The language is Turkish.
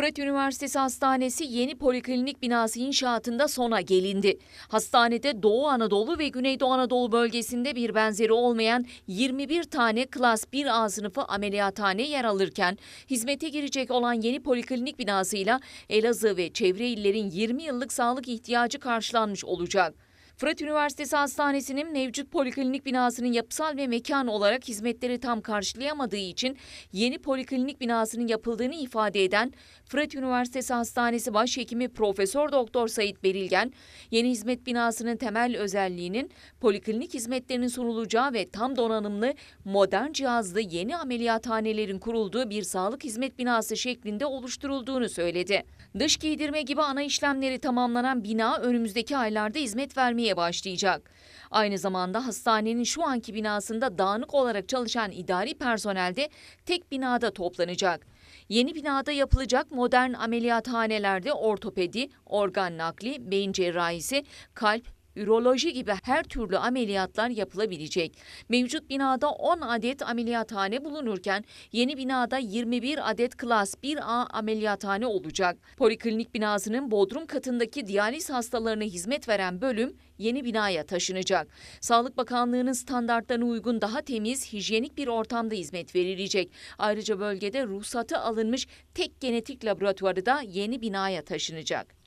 Fırat Üniversitesi Hastanesi yeni poliklinik binası inşaatında sona gelindi. Hastanede Doğu Anadolu ve Güneydoğu Anadolu bölgesinde bir benzeri olmayan 21 tane Klas 1A sınıfı ameliyathane yer alırken hizmete girecek olan yeni poliklinik binasıyla Elazığ ve çevre illerin 20 yıllık sağlık ihtiyacı karşılanmış olacak. Fırat Üniversitesi Hastanesi'nin mevcut poliklinik binasının yapısal ve mekan olarak hizmetleri tam karşılayamadığı için yeni poliklinik binasının yapıldığını ifade eden Fırat Üniversitesi Hastanesi Başhekimi Profesör Doktor Sayit Berilgen, yeni hizmet binasının temel özelliğinin poliklinik hizmetlerinin sunulacağı ve tam donanımlı, modern cihazlı yeni ameliyathanelerin kurulduğu bir sağlık hizmet binası şeklinde oluşturulduğunu söyledi. Dış giydirme gibi ana işlemleri tamamlanan bina önümüzdeki aylarda hizmet vermeye başlayacak. Aynı zamanda hastanenin şu anki binasında dağınık olarak çalışan idari personel de tek binada toplanacak. Yeni binada yapılacak modern ameliyathanelerde ortopedi, organ nakli, beyin cerrahisi, kalp, üroloji gibi her türlü ameliyatlar yapılabilecek. Mevcut binada 10 adet ameliyathane bulunurken yeni binada 21 adet klas 1A ameliyathane olacak. Poliklinik binasının bodrum katındaki diyaliz hastalarına hizmet veren bölüm yeni binaya taşınacak. Sağlık Bakanlığı'nın standartlarına uygun daha temiz, hijyenik bir ortamda hizmet verilecek. Ayrıca bölgede ruhsatı alınmış tek genetik laboratuvarı da yeni binaya taşınacak.